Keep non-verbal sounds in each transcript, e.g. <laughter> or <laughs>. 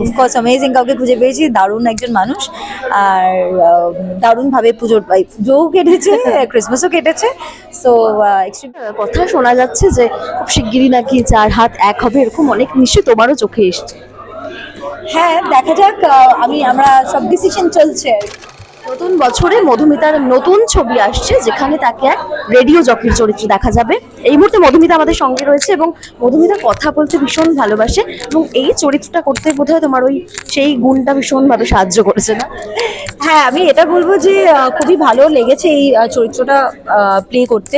Of course amazing কাউকে খুঁজে পেয়েছি দারুণ একজন মানুষ। আর দারুণভাবে পুজোর পুজোও কেটেছে <laughs> ক্রিসমাসও কেটেছে। সো এক্সট্রিম কথা শোনা যাচ্ছে যে খুব শিগগিরই নাকি চার হাত এক হবে এরকম অনেক নিশ্চয়ই তোমারও চোখে এসছে। হ্যাঁ দেখা যাক আমি আমরা সব ডিসিশন চলছে আর। নতুন বছরে মধুমিতার নতুন ছবি আসছে যেখানে তাকে এক রেডিও জকির চরিত্রে দেখা যাবে। এই মুহূর্তে মধুমিতা আমাদের সঙ্গে রয়েছে এবং মধুমিতা কথা বলতে ভীষণ ভালোবাসে এবং এই চরিত্রটা করতে বোধহয় তোমার ওই সেই গুণটা ভীষণভাবে সাহায্য করেছে না? হ্যাঁ আমি এটা বলব যে খুবই ভালো লেগেছে এই চরিত্রটা প্লে করতে।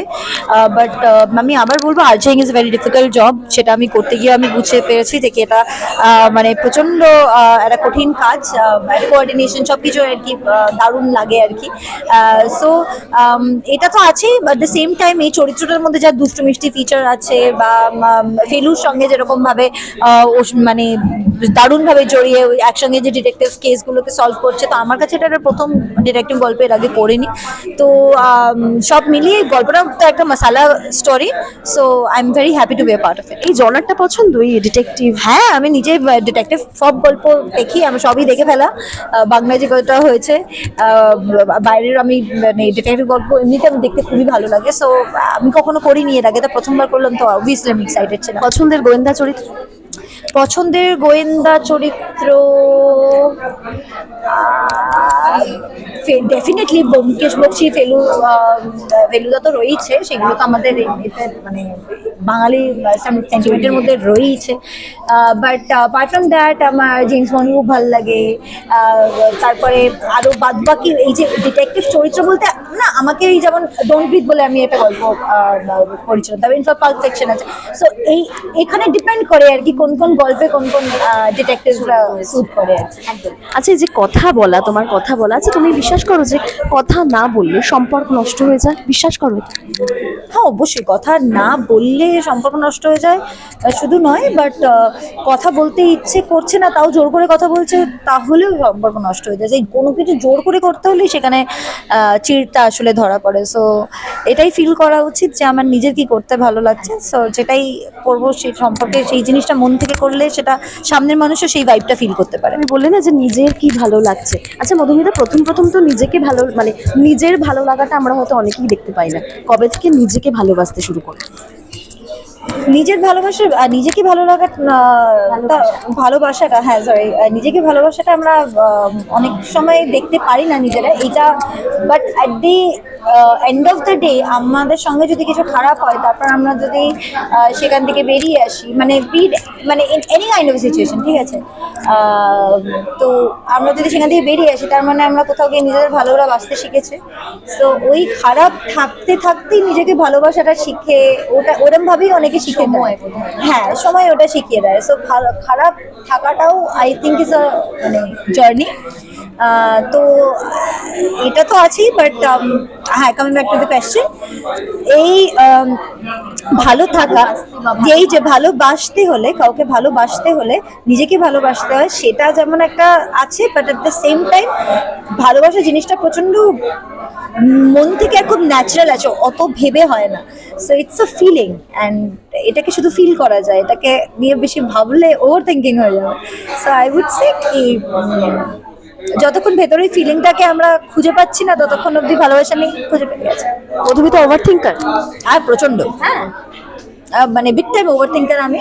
বাট আমি আবার বলব arching is very difficult job সেটা আমি করতে গিয়ে আমি বুঝতে পেরেছি যে এটা মানে প্রচণ্ড একটা কঠিন কাজ কোঅর্ডিনেশন সব কিছু আর কি আহ, দারুণ লাগে আর কি। সো এটা তো আছেই বাট দ্য সেম টাইম এই চরিত্রটার মধ্যে যা দুষ্টু মিষ্টি ফিচার আছে বা ফেলুর সঙ্গে যেরকম ভাবে আহ, ও স- মানে দারুণভাবে জড়িয়ে একসঙ্গে যে ডিটেকটিভ কেসগুলোকে সলভ করছে তো আমার কাছে এটা প্রথম ডিটেকটিভ গল্প এর আগে পড়িনি। তো সব মিলিয়ে গল্পটা তো একটা masala story so I am very happy to be a part of it এই জনারটা পছন্দ এই ডিটেকটিভ হ্যাঁ আমি নিজে ডিটেকটিভ সব গল্প দেখি আমি সবই দেখে ফেলা। বাংলায় যে হয়েছে বাইরের আমি মানে ডিটেকটিভ গল্প এমনিতে আমি দেখতে খুবই ভালো লাগে। সো আমি কখনো করিনি এর আগে তো প্রথমবার করলাম তো অবভিয়াসলি আমি এক্সাইটেড ছিলাম। পছন্দের গোয়েন্দা চরিত্র? পছন্দের গোয়েন্দা চরিত্র ডেফিনেটলি ব্যোমকেশ বক্সি ফেলু ফেলুদা তো রয়েছে সেগুলো তো আমাদের মানে বাঙালি সেন্টিমেন্টের মধ্যে রয়েছে। বাট অ্যাপার্ট ফ্রম দ্যাট আমার জেমস বন্ড খুব ভালো লাগে। তারপরে আরও বাদ বাকি এই যে ডিটেকটিভ চরিত্র বলতে, না, আমাকে এই যেমন ডোন্ট ব্রিথ বলে আমি একটা গল্প করেছিলাম তবে ইনফ্যাক্ট পাল্প সেকশন আছে। সো এই, এখানে ডিপেন্ড করে আর কি কোন কোন গল্পে কোন কোন ডিটেকটিভরা স্যুট করে একদম। আচ্ছা যে কথা বলা, তোমার কথা বলা আচ্ছা তুমি বিশ্বাস করো যে কথা না বললে সম্পর্ক নষ্ট হয়ে যায়? বিশ্বাস করো? হ্যাঁ অবশ্যই। কথা না বললে সম্পর্ক নষ্ট হয়ে যায় শুধু নয় বাট কথা বলতে ইচ্ছে করছে না, তাও জোর করে কথা বলছে, তাহলেও সম্পর্ক নষ্ট হয়ে যায়। কোনো কিছু জোর করে করতে হলেই সেখানে চিড়টা আসলে ধরা পড়ে। সো এটাই ফিল করা উচিত যে আমার নিজের কি করতে ভালো লাগছে। সো যেটাই করব সেই সম্পর্কে, সেই জিনিসটা মন থেকে করলে সেটা সামনের মানুষও সেই ভাইবটা ফিল করতে পারে। আমি বললে না যে নিজের কি ভালো লাগছে। আচ্ছা মধুমিতা, প্রথম প্রথম তো নিজেকে ভালো মানে নিজের ভালো লাগাটা আমরা হয়তো অনেকেই দেখতে পাই না। কবে থেকে নিজেকে ভালোবাসতে শুরু করো নিজের ভালোবাসা নিজেকে ভালো লাগা ভালোবাসাটা হ্যাঁ সরি নিজেকে ভালোবাসাটা আমরা অনেক সময় দেখতে পারি না নিজেরা। এটা but at the end of the day আমাদের সঙ্গে যদি কিছু খারাপ হয়, তারপর আমরা যদি সেখান থেকে বেরিয়ে আসি মানে বিড মানে in any kind of situation ঠিক আছে? তো আমরা যদি সেখান থেকে বেরিয়ে আসি, তার মানে আমরা কোথাও গিয়ে নিজেদের ভালোরা বাঁচতে শিখেছি। সো ওই খারাপ থাকতে থাকতেই নিজেকে ভালোবাসাটা শিখে, ওটা, ওরমভাবেই অনেকে শিখে দেয়। হ্যাঁ। সময় ওটা শিখিয়ে দেয়। সো খারাপ থাকাটাও আই থিঙ্ক ইজ আ মানে জার্নি তো এটা তো আছেই বাট হ্যাঁ coming back to the question এই um, ভালো থাকা এই যে ভালোবাসতে হলে কাউকে ভালোবাসতে হলে নিজেকে ভালোবাসতে হয় সেটা যেমন একটা আছে but at the same time ভালোবাসা জিনিসটা প্রচণ্ড মন থেকে খুব ন্যাচারাল আছে অত ভেবে হয় না। So it's a feeling and এটাকে শুধু ফিল করা যায় এটাকে নিয়ে বেশি ভাবলে ওভার থিঙ্কিং হয়ে যাবে। সো আই উড সে কি যতক্ষণ ভেতরের ফিলিংটাকে আমরা খুঁজে পাচ্ছি না ততক্ষণ অবধি ভালোবাসা নেই খুঁজে পেয়ে গেছে। মধুমিতা ওভার থিঙ্কার আর প্রচণ্ড হ্যাঁ। মানে বিগ টাইম ওভার থিঙ্কার আমি।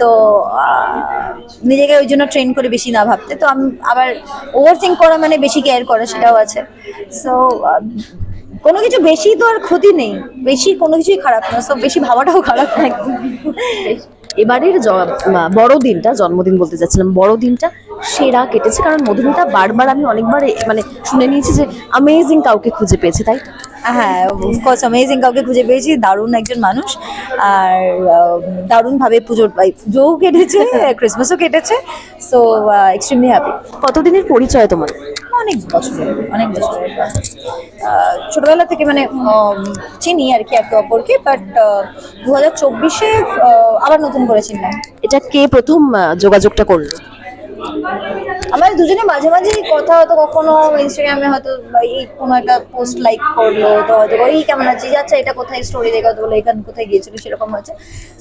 তো নিজেকে ওই জন্য ট্রেন করে বেশি না ভাবতে। তো আমি আবার ওভার থিঙ্ক করা মানে বেশি কেয়ার করা সেটাও আছে। সো কোনো কিছু বেশি তো আর ক্ষতি নেই। বেশি কোনো কিছুই খারাপ না সো বেশি ভাবাটাও খারাপ না। এবারের বড়দিনটা জন্মদিন বলতে চাচ্ছিলাম বড়দিনটা সেরা কেটেছে। কারণ মধুমিতা বারবার আমি অনেকবার মানে শুনে নিয়েছি যে অ্যামেজিং কাউকে খুঁজে পেয়েছে তাই হ্যাঁ অফকোর্স অ্যামেজিং কাউকে খুঁজে পেয়েছি দারুণ একজন মানুষ। আর দারুণভাবে পুজোর পুজোও কেটেছে <laughs> ক্রিসমাসও কেটেছে। সো এক্সট্রিমলি হ্যাপি কতদিনের পরিচয় তোমার? অনেক বছর অনেক বছর ছোটবেলা থেকে মানে চিনি আর কি একে অপরকে বাট দু হাজার চব্বিশে আবার নতুন করে চিনলাম। এটা কে প্রথম যোগাযোগটা করল? আমাদের দুজনে মাঝে মাঝে কথা হয়তো কখনো ইনস্টাগ্রামে হয়তো এই কোনো একটা পোস্ট লাইক করল তো হয়তো ওই কেমন আছিস? আচ্ছা এটা কোথায় স্টোরি দেখা হতো বলে এখানে কোথায় গিয়েছিল সেরকম হয়েছে।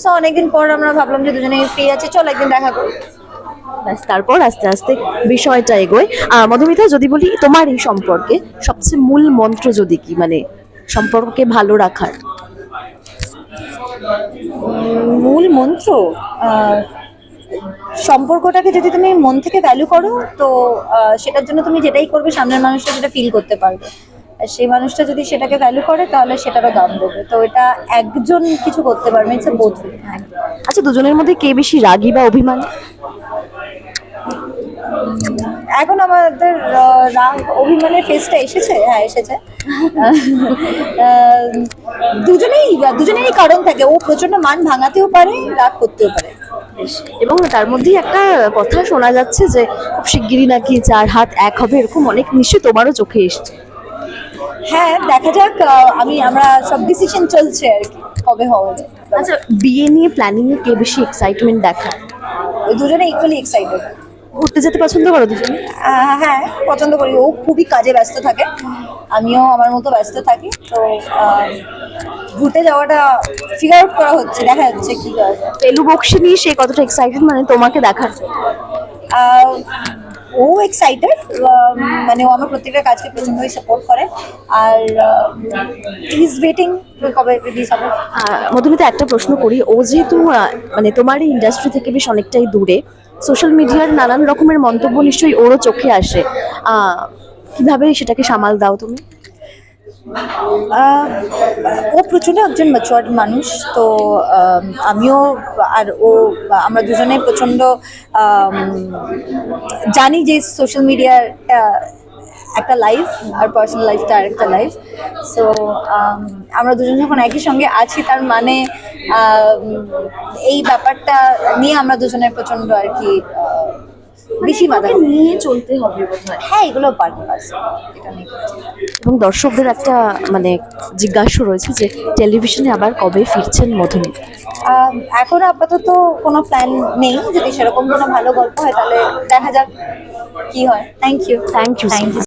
সো অনেকদিন পর আমরা ভাবলাম যে দুজনে ফ্রি আছে চল একদিন দেখা করি। ব্যাস তারপর আস্তে আস্তে বিষয়টা এগোয়। মধুমিতা যদি বলি তোমার এই সম্পর্কে সবচেয়ে মূল মন্ত্র যদি কি? মানে সম্পর্ককে ভালো রাখার। মূল মন্ত্র? সম্পর্কটাকে যদি তুমি মন থেকে ভ্যালু করো তো সেটার জন্য তুমি যেটাই করবে সামনের মানুষটা সেটা ফিল করতে পারবে। আর সেই মানুষটা যদি সেটাকে ভ্যালু করে তাহলে সেটারও দাম দেবে। তো এটা একজন কিছু করতে পারবে ইটস বোথ আচ্ছা দুজনের মধ্যে কে বেশি রাগী বা অভিমান? এখন আমাদের রাগ অভিমানের ফেসটা এসেছে? হ্যাঁ এসেছে। দুজনেই দুজনেরই কারণ থাকে। ও প্রচণ্ড মান ভাঙাতেও পারে রাগ করতেও পারে। এবং তার মধ্যেই একটা কথা শোনা যাচ্ছে যে খুব শিগগিরই নাকি চার হাত এক হবে এরকম অনেক নিশ্চয়ই তোমারও চোখে এসছে। হ্যাঁ দেখা যাক আমি আমরা সব ডিসিশন চলছে আর কি কবে হবে। আচ্ছা বিয়ে নিয়ে প্ল্যানিং এ কে বেশি এক্সাইটমেন্ট ওই দুজনে ইকুয়ালি এক্সাইটেড ঘুরতে যেতে পছন্দ করো দুজন? হ্যাঁ পছন্দ করি। ও খুবই কাজে ব্যস্ত থাকে। আমিও আমার মতো ব্যস্ত থাকি। তো ঘুরতে যাওয়াটা ফিগার আউট করা হচ্ছে দেখা যাচ্ছে কি করা যায় পেলু বক্সি নিয়ে সে কতটা এক্সাইটেড মানে তোমাকে দেখার? ও এক্সাইটেড মানে ও আমার প্রত্যেকটা কাজকে প্রচন্ডই সাপোর্ট করে। আর ইজ ওয়েটিং কবে রিলিজ হবে। মধুমিতা, একটা প্রশ্ন করি। ও যেহেতু মানে তোমার ইন্ডাস্ট্রি থেকে বেশ অনেকটাই দূরে সোশ্যাল মিডিয়ার নানান রকমের মন্তব্য নিশ্চয়ই ওরও চোখে আসে। কীভাবে সেটাকে সামাল দাও তুমি? ও প্রচণ্ড একজন ম্যাচুয়ার্ড মানুষ, তো আমিও আর ও, আমরা দুজনে প্রচণ্ড জানি যে সোশ্যাল মিডিয়ার একটা লাইফ আর পার্সোনাল লাইফটা আরেকটা লাইফ সো আমরা দুজন যখন একই সঙ্গে আছি, তার মানে এই ব্যাপারটা নিয়ে আমরা দুজনের প্রচণ্ড আর কি বেশি মাথা নিয়ে চলতে হবে বোধহয়। হ্যাঁ এগুলো পার্ট পার্সন এটা নিয়ে এবং দর্শকদের একটা মানে জিজ্ঞাসা রয়েছে যে টেলিভিশনে আবার কবে ফিরছেন আম, এখন আপাতত কোনো প্ল্যান নেই যদি সেরকম কোনো ভালো গল্প হয় তাহলে দেখা যাক কি হয়। Thank you thank you thank you